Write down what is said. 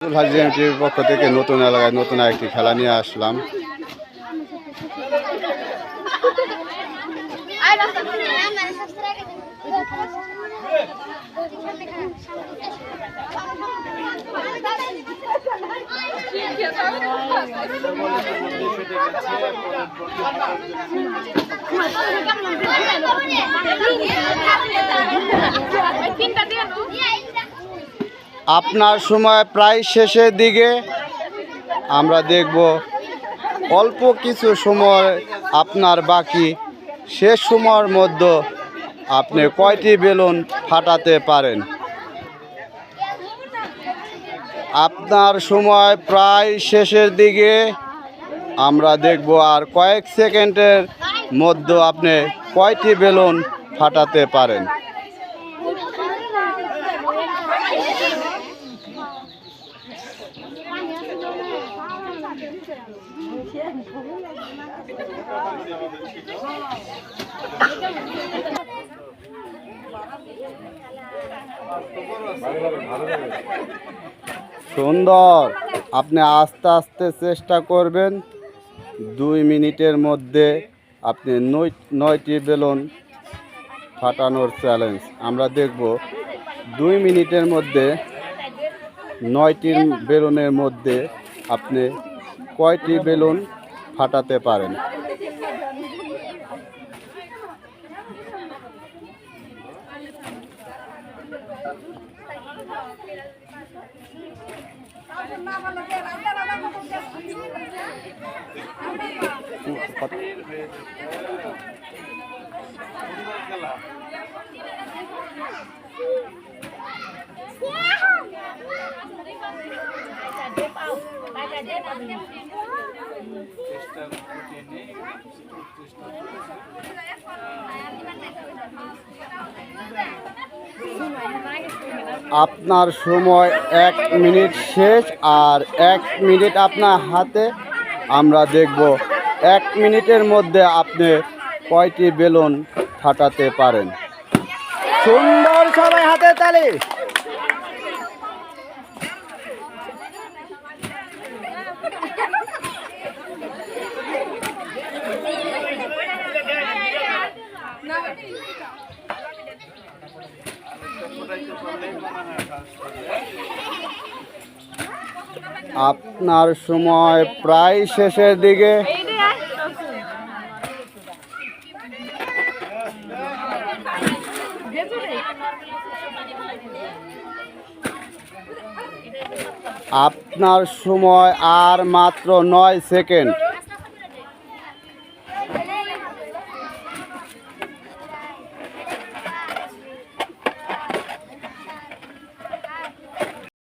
ভাজিয়াম টিভির পক্ষ থেকে নতুন এলাকায় নতুন একটি খেলা নিয়ে আসলাম। আপনার সময় প্রায় শেষের দিকে আমরা দেখব অল্প কিছু সময় আপনার বাকি। শেষ সময়ের মধ্যে আপনি কয়টি বেলুন ফাটাতে পারেন? আপনার সময় প্রায় শেষের দিকে আমরা দেখব আর কয়েক সেকেন্ডের মধ্যে আপনি কয়টি বেলুন ফাটাতে পারেন? সুন্দর। আপনি আস্তে আস্তে চেষ্টা করবেন। দুই মিনিটের মধ্যে আপনি নয় নয়টি বেলুন ফাটানোর চ্যালেঞ্জ আমরা দেখব দুই মিনিটের মধ্যে নয়টি বেলুনের মধ্যে আপনি কয়টি বেলুন ফাটাতে পারেন? আপনার সময় এক মিনিট শেষ আর এক মিনিট আপনার হাতে আমরা দেখব। এক মিনিটের মধ্যে আপনি কয়টি বেলুন ফাটাতে পারেন? সুন্দর সবাই হাতে তালি। আপনার সময় প্রায় শেষের দিকে। আপনার সময় আর মাত্র নয় সেকেন্ড।